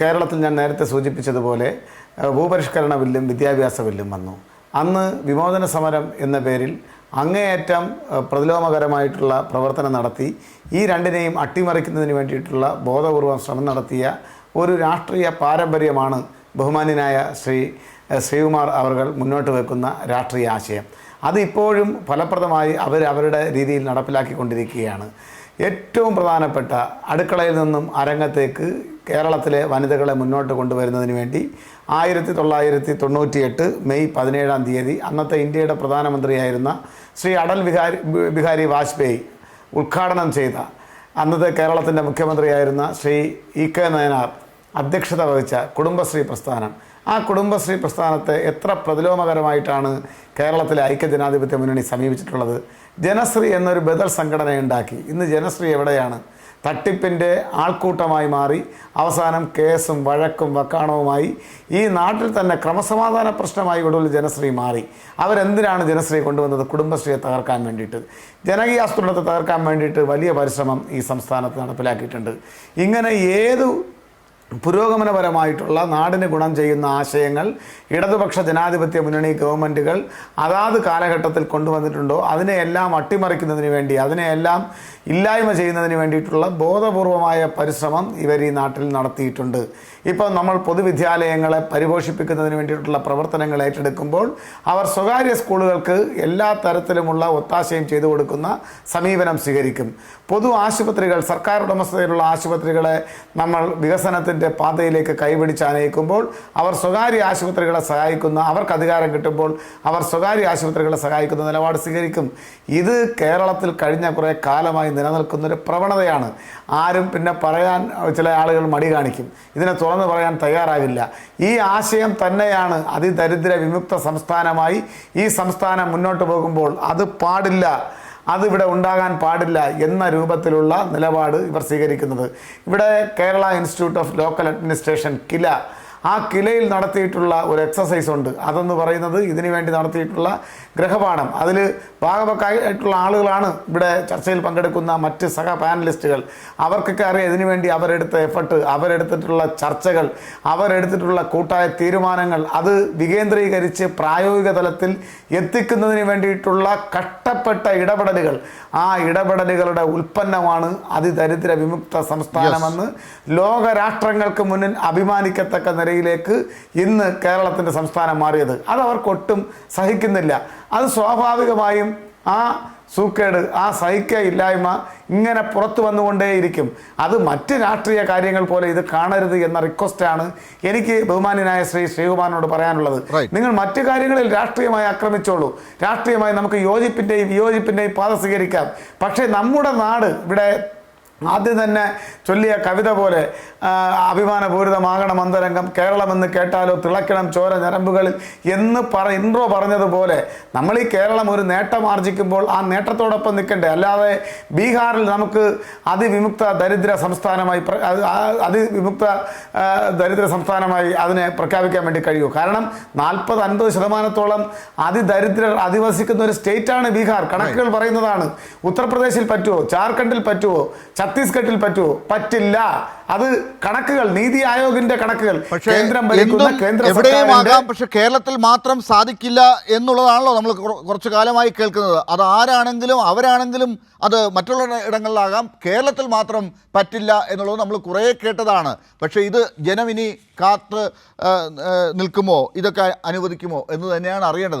കേരളത്തിൽ ഞാൻ നേരത്തെ സൂചിപ്പിച്ചതുപോലെ ഭൂപരിഷ്കരണ ബില്ലും വിദ്യാഭ്യാസ ബില്ലും വന്നു. അന്ന് വിമോചന സമരം എന്ന പേരിൽ അങ്ങേയറ്റം പ്രതിലോമകരമായിട്ടുള്ള പ്രവർത്തനം നടത്തി ഈ രണ്ടിനെയും അട്ടിമറിക്കുന്നതിന് വേണ്ടിയിട്ടുള്ള ബോധപൂർവം ശ്രമം നടത്തിയ ഒരു രാഷ്ട്രീയ പാരമ്പര്യമാണ് ബഹുമാന്യനായ ശ്രീ ശ്രീകുമാർ അവർ മുന്നോട്ട് വെക്കുന്ന രാഷ്ട്രീയ ആശയം. അത് ഇപ്പോഴും ഫലപ്രദമായി അവർ അവരുടെ രീതിയിൽ നടപ്പിലാക്കിക്കൊണ്ടിരിക്കുകയാണ്. ഏറ്റവും പ്രധാനപ്പെട്ട അടുക്കളയിൽ നിന്നും അരങ്ങത്തേക്ക് കേരളത്തിലെ വനിതകളെ മുന്നോട്ട് കൊണ്ടുവരുന്നതിന് വേണ്ടി ആയിരത്തി തൊള്ളായിരത്തി തൊണ്ണൂറ്റിയെട്ട് മെയ് പതിനേഴാം തീയതി അന്നത്തെ ഇന്ത്യയുടെ പ്രധാനമന്ത്രിയായിരുന്ന ശ്രീ അടൽ ബിഹാരി ബിഹാരി വാജ്പേയി ഉദ്ഘാടനം ചെയ്ത അന്നത്തെ കേരളത്തിന്റെ മുഖ്യമന്ത്രിയായിരുന്ന ശ്രീ ഇ കെ നയനാർ അധ്യക്ഷത വഹിച്ച കുടുംബശ്രീ പ്രസ്ഥാനം ആ കുടുംബശ്രീ പ്രസ്ഥാനത്തെ എത്ര പ്രതിലോമകരമായിട്ടാണ് കേരളത്തിലെ ഐക്യജനാധിപത്യ മുന്നണി സമീപിച്ചിട്ടുള്ളത്? ജനശ്രീ എന്നൊരു ബദൽ സംഘടനയുണ്ടാക്കി. ഇന്ന് ജനശ്രീ എവിടെയാണ്? തട്ടിപ്പിന്റെ ആൾക്കൂട്ടമായി മാറി അവസാനം കേസും വഴക്കും വക്കാണവുമായി. ഈ നാട്ടിൽ തന്നെ ക്രമസമാധാന പ്രശ്നമായി ഒടുവിൽ ജനശ്രീ മാറി. അവരെന്തിനാണ് ജനശ്രീ കൊണ്ടുവന്നത്? കുടുംബശ്രീയെ തകർക്കാൻ വേണ്ടിയിട്ട്. ജനകീയാസൂത്രണത്തെ തകർക്കാൻ വേണ്ടിയിട്ട് വലിയ പരിശ്രമം ഈ സംസ്ഥാനത്ത് നടപ്പിലാക്കിയിട്ടുണ്ട്. ഇങ്ങനെ ഏതു പുരോഗമനപരമായിട്ടുള്ള നാടിന് ഗുണം ചെയ്യുന്ന ആശയങ്ങൾ ഇടതുപക്ഷ ജനാധിപത്യ മുന്നണി ഗവൺമെന്റുകൾ അതാത് കാലഘട്ടത്തിൽ കൊണ്ടുവന്നിട്ടുണ്ടോ അതിനെയെല്ലാം അട്ടിമറിക്കുന്നതിന് വേണ്ടി അതിനെയെല്ലാം ഇല്ലായ്മ ചെയ്യുന്നതിന് വേണ്ടിയിട്ടുള്ള ബോധപൂർവമായ പരിശ്രമം ഇവർ ഈ നാട്ടിൽ നടത്തിയിട്ടുണ്ട്. ഇപ്പോൾ നമ്മൾ പൊതുവിദ്യാലയങ്ങളെ പരിപോഷിപ്പിക്കുന്നതിന് വേണ്ടിയിട്ടുള്ള പ്രവർത്തനങ്ങൾ ഏറ്റെടുക്കുമ്പോൾ അവർ സ്വകാര്യ സ്കൂളുകൾക്ക് എല്ലാ തരത്തിലുമുള്ള ഒത്താശയും ചെയ്തു കൊടുക്കുന്ന സമീപനം സ്വീകരിക്കും. പൊതു ആശുപത്രികൾ സർക്കാർ ഉടമസ്ഥതയിലുള്ള ആശുപത്രികളെ നമ്മൾ വികസനത്തിന്റെ പാതയിലേക്ക് കൈപിടിച്ച് അനയിക്കുമ്പോൾ അവർ സ്വകാര്യ ആശുപത്രികളെ സഹായിക്കുന്ന അവർക്ക് അധികാരം കിട്ടുമ്പോൾ അവർ സ്വകാര്യ ആശുപത്രികളെ സഹായിക്കുന്ന നിലപാട് സ്വീകരിക്കും. ഇത് കേരളത്തിൽ കഴിഞ്ഞ കുറേ കാലമായി നിലനിൽക്കുന്നൊരു പ്രവണതയാണ്. ആരും പിന്നെ പറയാൻ ചില ആളുകൾ മടി കാണിക്കും. ഇതിനെ തുറന്നു പറയാൻ തയ്യാറാവില്ല. ഈ ആശയം തന്നെയാണ് അതിദരിദ്ര വിമുക്ത സംസ്ഥാനമായി ഈ സംസ്ഥാനം മുന്നോട്ട് പോകുമ്പോൾ അത് പാടില്ല അതിവിടെ ഉണ്ടാകാൻ പാടില്ല എന്ന രൂപത്തിലുള്ള നിലപാട് ഇവർ സ്വീകരിക്കുന്നത്. ഇവിടെ Kerala institute of local administration KILA ആ കിലയിൽ നടത്തിയിട്ടുള്ള ഒരു എക്സസൈസ് ഉണ്ട്. അതെന്ന് പറയുന്നത് ഇതിനു വേണ്ടി നടത്തിയിട്ടുള്ള ഗ്രഹപാഠം അതിൽ ഭാഗവക്കായിട്ടുള്ള ആളുകളാണ് ഇവിടെ ചർച്ചയിൽ പങ്കെടുക്കുന്ന മറ്റ് സഹ പാനലിസ്റ്റുകൾ അവർക്കൊക്കെ അറിയാം ഇതിനു വേണ്ടി അവരെടുത്ത എഫർട്ട് അവരെടുത്തിട്ടുള്ള ചർച്ചകൾ അവരെടുത്തിട്ടുള്ള കൂട്ടായ തീരുമാനങ്ങൾ. അത് വികേന്ദ്രീകരിച്ച് പ്രായോഗിക തലത്തിൽ എത്തിക്കുന്നതിന് വേണ്ടിയിട്ടുള്ള കഷ്ടപ്പെട്ട ഇടപെടലുകൾ. ആ ഇടപെടലുകളുടെ ഉൽപ്പന്നമാണ് അതിദരിദ്ര വിമുക്ത സംസ്ഥാനമെന്ന് ലോകരാഷ്ട്രങ്ങൾക്ക് മുന്നിൽ അഭിമാനിക്കത്തക്ക നിലയിലേക്ക് ഇന്ന് കേരളത്തിന്റെ സംസ്ഥാനം മാറിയത്. അത് അവർക്കൊട്ടും സഹിക്കുന്നില്ല. അത് സ്വാഭാവികമായും ആ സൂക്കേട് ആ സഹിക്ക ഇല്ലായ്മ ഇങ്ങനെ പുറത്തു വന്നുകൊണ്ടേയിരിക്കും. അത് മറ്റ് രാഷ്ട്രീയ കാര്യങ്ങൾ പോലെ ഇത് കാണരുത് എന്ന റിക്വസ്റ്റാണ് എനിക്ക് ബഹുമാന്യനായ ശ്രീ ശ്രീകുമാറിനോട് പറയാനുള്ളത്. നിങ്ങൾ മറ്റു കാര്യങ്ങളിൽ രാഷ്ട്രീയമായി ആക്രമിച്ചോളൂ. രാഷ്ട്രീയമായി നമുക്ക് യോജിപ്പിന്റെയും വിയോജിപ്പിന്റെയും പാത സ്വീകരിക്കാം. പക്ഷേ നമ്മുടെ നാട് ഇവിടെ ആദ്യം തന്നെ ചൊല്ലിയ കവിത പോലെ അഭിമാനപൂരിതമാകണം അന്തരംഗം. കേരളമെന്ന് കേട്ടാലോ തിളക്കണം ചോര ഞരമ്പുകളിൽ എന്ന് പറ ഇൻട്രോ പറഞ്ഞതുപോലെ നമ്മൾ ഈ കേരളം ഒരു നേട്ടം ആർജിക്കുമ്പോൾ ആ നേട്ടത്തോടൊപ്പം നിൽക്കണ്ടേ? അല്ലാതെ ബീഹാറിൽ നമുക്ക് അതിവിമുക്ത ദരിദ്ര സംസ്ഥാനമായി അതിവിമുക്ത ദരിദ്ര സംസ്ഥാനമായി അതിനെ പ്രഖ്യാപിക്കാൻ വേണ്ടി കഴിയൂ കാരണം നാൽപ്പത് അൻപത് ശതമാനത്തോളം അതിദരിദ്രർ അധിവസിക്കുന്ന ഒരു സ്റ്റേറ്റാണ് ബീഹാർ. കണക്കുകൾ പറയുന്നതാണ്. ഉത്തർപ്രദേശിൽ പറ്റുമോ ജാർഖണ്ഡിൽ പറ്റുമോ ഛത്തീസ്ഗഡിൽ പറ്റുമോ പറ്റില്ല. അത് കണക്കുകൾ നീതി ആയോഗിന്റെ കണക്കുകൾ. കേന്ദ്രം ഭരിക്കുന്ന കേന്ദ്ര പക്ഷെ കേരളത്തിൽ മാത്രം സാധിക്കില്ല എന്നുള്ളതാണല്ലോ നമ്മൾ കുറച്ചു കാലമായി കേൾക്കുന്നത്. അത് ആരാണെങ്കിലും അവരാണെങ്കിലും അത് മറ്റുള്ള ഇടങ്ങളിലാകാം. കേരളത്തിൽ മാത്രം പറ്റില്ല എന്നുള്ളത് നമ്മൾ കുറേ കേട്ടതാണ്. പക്ഷേ ഇത് ജനം ഇനി കാത്ത് നിൽക്കുമോ? ഇതൊക്കെ അനുവദിക്കുമോ എന്ന് തന്നെയാണ് അറിയേണ്ടത്.